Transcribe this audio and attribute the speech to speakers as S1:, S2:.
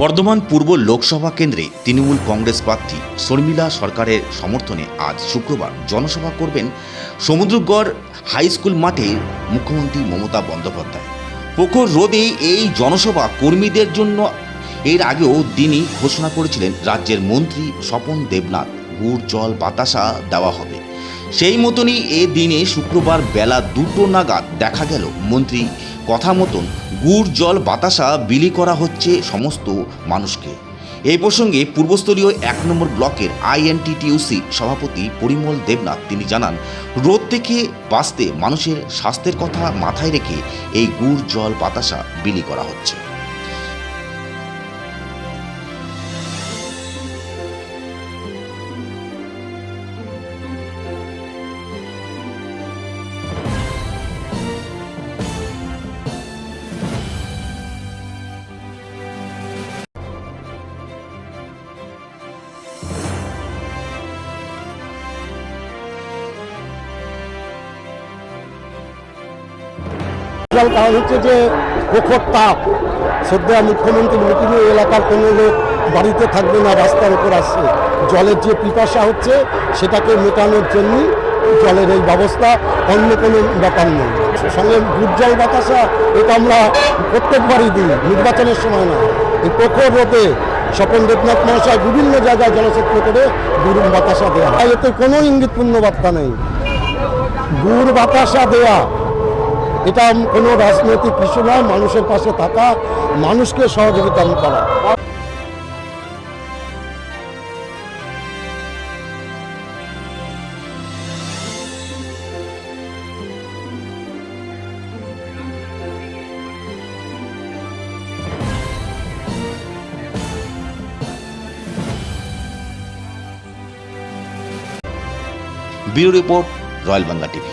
S1: বর্ধমান পূর্ব লোকসভা কেন্দ্রে তৃণমূল কংগ্রেস প্রার্থী শর্মিলা সরকারের সমর্থনে আজ শুক্রবার জনসভা করবেন সমুদ্রগড় হাই স্কুল মাঠে মুখ্যমন্ত্রী মমতা বন্দ্যোপাধ্যায়। প্রখর রোদে এই জনসভা কর্মীদের জন্য এর আগেও দিনই ঘোষণা করেছিলেন রাজ্যের মন্ত্রী স্বপন দেবনাথ। গুড়, জল, বাতাসা দেওয়া হবে। সেই মতনই এ দিনে শুক্রবার বেলা দুটো নাগাদ দেখা গেল মন্ত্রী কথা মতন গুড়, জল, বাতাসা বিলি করা হচ্ছে সমস্ত মানুষকে। এই প্রসঙ্গে পূর্বস্তরীয় এক নম্বর ব্লকের আইএনটিটিউসি সভাপতি পরিমল দেবনাথ, তিনি জানান, রোদ থেকে বাঁচতে মানুষের স্বাস্থ্যের কথা মাথায় রেখে এই গুড়, জল, বাতাসা বিলি করা হচ্ছে।
S2: বিশাল কারণ হচ্ছে যে প্রখর তাপ। সদ্য মুখ্যমন্ত্রী মিটিংয়ে এলাকার কোনো লোক বাড়িতে থাকবে না, রাস্তার উপর আসছে জলের যে পিপাসা হচ্ছে, সেটাকে মেটানোর জন্য জলের এই ব্যবস্থা অন্য কোনো ব্যাপার নেই। সঙ্গে গুজ্জল বাতাসা, এটা আমরা প্রত্যেকবারই দিই, নির্বাচনের সময় না। এই প্রখর রোদে স্বপন দেবনাথ মহাশয় বিভিন্ন জায়গায় জলসেত্র করে গুরুম বাতাসা দেওয়া এতে কোনো ইঙ্গিতপূর্ণ বার্তা নেই। গুড় বাতাসা দেয়া এটা কোনো রাজনৈতিক কিছু নয়, মানুষের পাশে থাকা, মানুষকে সহযোগিতা করা।
S1: Bureau report, royal Bangla TV.